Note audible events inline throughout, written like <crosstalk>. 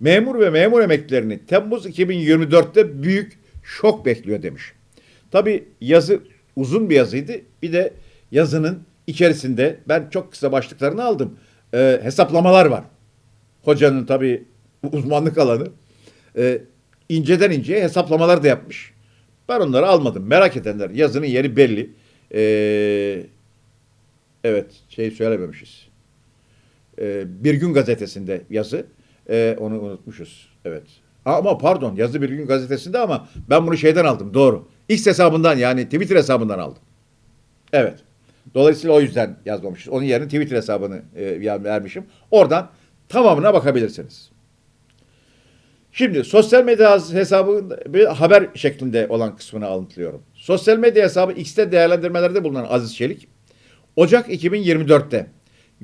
Memur ve memur emeklilerini Temmuz 2024'te büyük şok bekliyor demiş. Tabi yazı uzun bir yazıydı. Bir de yazının içerisinde ben çok kısa başlıklarını aldım. Ee, hesaplamalar var. Hocanın tabi uzmanlık alanı. Ee, inceden inceye hesaplamalar da yapmış. Ben onları almadım. Merak edenler yazının yeri belli. Ee, evet şey söylememişiz. Ee, bir gün gazetesinde yazı. Ee, onu unutmuşuz. Evet. Ama pardon yazı bir gün gazetesinde ama ben bunu şeyden aldım doğru. X hesabından yani Twitter hesabından aldım. Evet. Dolayısıyla o yüzden yazmamışız. Onun yerine Twitter hesabını e, vermişim. Oradan tamamına bakabilirsiniz. Şimdi sosyal medya hesabı bir haber şeklinde olan kısmını alıntılıyorum. Sosyal medya hesabı X'te değerlendirmelerde bulunan Aziz Çelik, Ocak 2024'te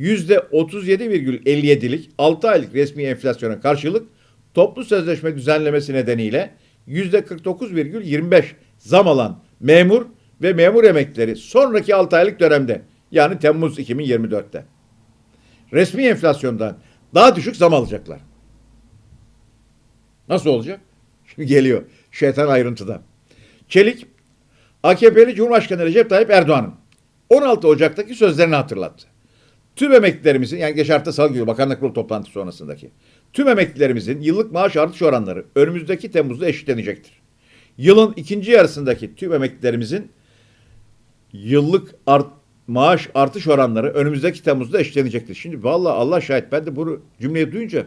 %37,57'lik 6 aylık resmi enflasyona karşılık toplu sözleşme düzenlemesi nedeniyle %49,25 zam alan memur ve memur emeklileri sonraki 6 aylık dönemde yani Temmuz 2024'te resmi enflasyondan daha düşük zam alacaklar. Nasıl olacak? <laughs> Şimdi geliyor. Şeytan ayrıntıda. Çelik, AKP'li Cumhurbaşkanı Recep Tayyip Erdoğan'ın 16 Ocak'taki sözlerini hatırlattı. Tüm emeklilerimizin, yani geçen hafta salı günü Bakanlar Kurulu toplantısı sonrasındaki, tüm emeklilerimizin yıllık maaş artış oranları önümüzdeki Temmuz'da eşitlenecektir. Yılın ikinci yarısındaki tüm emeklilerimizin yıllık art, maaş artış oranları önümüzdeki Temmuz'da eşitlenecektir. Şimdi vallahi Allah şahit ben de bu cümleyi duyunca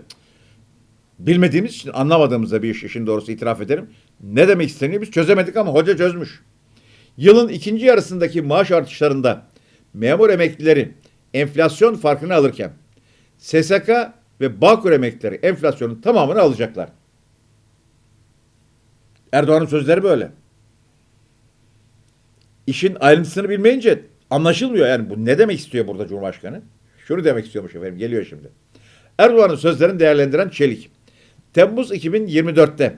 bilmediğimiz için anlamadığımızda bir iş işin doğrusu itiraf ederim. Ne demek isteniyor biz çözemedik ama hoca çözmüş. Yılın ikinci yarısındaki maaş artışlarında memur emeklileri enflasyon farkını alırken SSK ve Bağkur emeklileri enflasyonun tamamını alacaklar. Erdoğan'ın sözleri böyle. İşin ayrıntısını bilmeyince anlaşılmıyor. Yani bu ne demek istiyor burada Cumhurbaşkanı? Şunu demek istiyormuş efendim. Geliyor şimdi. Erdoğan'ın sözlerini değerlendiren Çelik. Temmuz 2024'te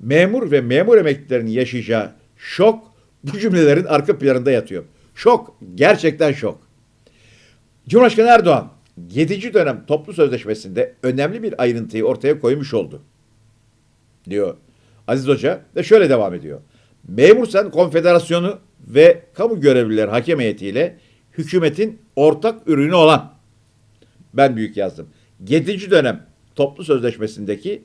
memur ve memur emeklilerinin yaşayacağı şok bu cümlelerin arka planında yatıyor. Şok. Gerçekten şok. Cumhurbaşkanı Erdoğan 7. dönem toplu sözleşmesinde önemli bir ayrıntıyı ortaya koymuş oldu. Diyor Aziz Hoca ve şöyle devam ediyor. Memursan konfederasyonu ve kamu görevlileri hakem heyetiyle hükümetin ortak ürünü olan ben büyük yazdım. 7. dönem toplu sözleşmesindeki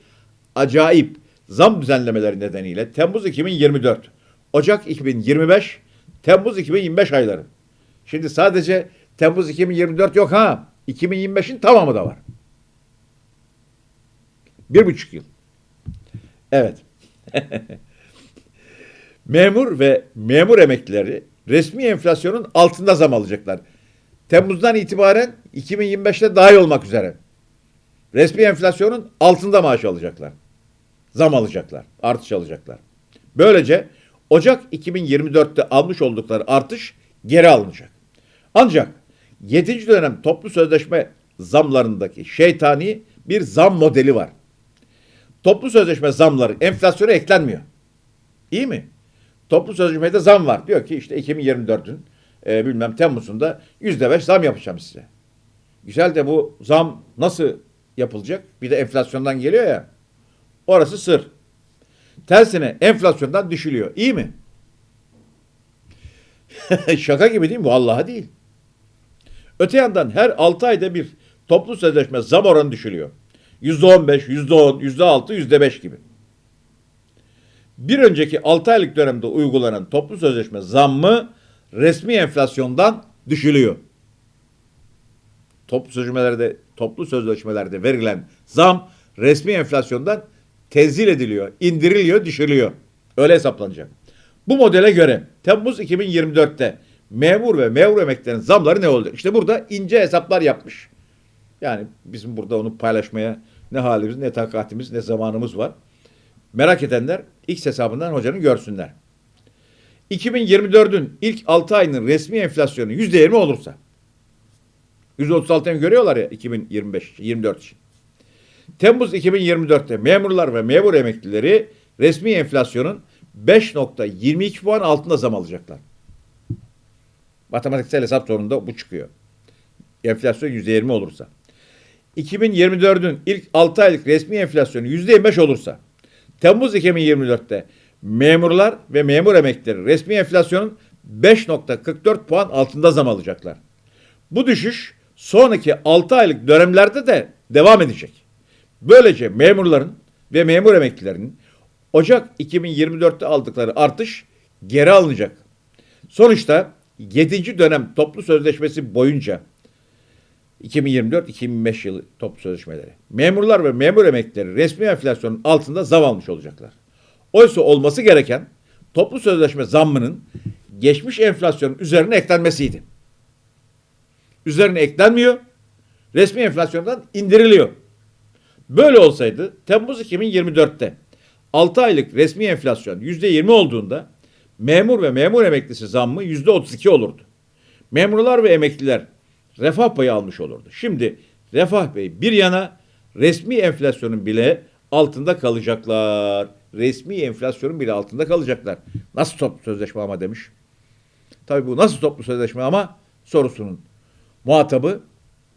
acayip zam düzenlemeleri nedeniyle Temmuz 2024, Ocak 2025, Temmuz 2025 ayları. Şimdi sadece Temmuz 2024 yok ha. 2025'in tamamı da var. Bir buçuk yıl. Evet. <laughs> memur ve memur emeklileri resmi enflasyonun altında zam alacaklar. Temmuz'dan itibaren 2025'te dahil olmak üzere. Resmi enflasyonun altında maaş alacaklar. Zam alacaklar, artış alacaklar. Böylece Ocak 2024'te almış oldukları artış geri alınacak. Ancak 7. dönem toplu sözleşme zamlarındaki şeytani bir zam modeli var. Toplu sözleşme zamları enflasyona eklenmiyor. İyi mi? Toplu sözleşmede zam var. Diyor ki işte 2024'ün e, bilmem Temmuz'unda %5 zam yapacağım size. Güzel de bu zam nasıl yapılacak? Bir de enflasyondan geliyor ya. Orası sır. Tersine enflasyondan düşülüyor. İyi mi? <laughs> Şaka gibi değil mi? Vallahi değil. Öte yandan her 6 ayda bir toplu sözleşme zam oranı düşülüyor. %15, %10, %6, %5 gibi. Bir önceki 6 aylık dönemde uygulanan toplu sözleşme zammı resmi enflasyondan düşülüyor. Toplu sözleşmelerde toplu sözleşmelerde verilen zam resmi enflasyondan tenzil ediliyor, indiriliyor, düşürülüyor. Öyle hesaplanacak. Bu modele göre Temmuz 2024'te memur ve memur emeklilerin zamları ne olacak? İşte burada ince hesaplar yapmış. Yani bizim burada onu paylaşmaya ne halimiz, ne takatimiz, ne zamanımız var. Merak edenler X hesabından hocanın görsünler. 2024'ün ilk 6 ayının resmi enflasyonu %20 olursa %36'ını görüyorlar ya 2025 24 için. Temmuz 2024'te memurlar ve memur emeklileri resmi enflasyonun 5.22 puan altında zam alacaklar. Matematiksel hesap sonunda bu çıkıyor. Enflasyon %20 olursa. 2024'ün ilk 6 aylık resmi enflasyonu %25 olursa Temmuz 2024'te memurlar ve memur emeklileri resmi enflasyonun 5.44 puan altında zam alacaklar. Bu düşüş sonraki 6 aylık dönemlerde de devam edecek. Böylece memurların ve memur emeklilerinin Ocak 2024'te aldıkları artış geri alınacak. Sonuçta 7. dönem toplu sözleşmesi boyunca 2024-2025 yılı toplu sözleşmeleri. Memurlar ve memur emeklileri resmi enflasyonun altında zam almış olacaklar. Oysa olması gereken toplu sözleşme zammının geçmiş enflasyonun üzerine eklenmesiydi. Üzerine eklenmiyor. Resmi enflasyondan indiriliyor. Böyle olsaydı Temmuz 2024'te 6 aylık resmi enflasyon %20 olduğunda memur ve memur emeklisi zammı %32 olurdu. Memurlar ve emekliler refah payı almış olurdu. Şimdi refah payı bir yana resmi enflasyonun bile altında kalacaklar. Resmi enflasyonun bile altında kalacaklar. Nasıl toplu sözleşme ama demiş. Tabii bu nasıl toplu sözleşme ama sorusunun muhatabı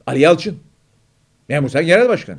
Ali Yalçın. Memur Sen Genel Başkanı.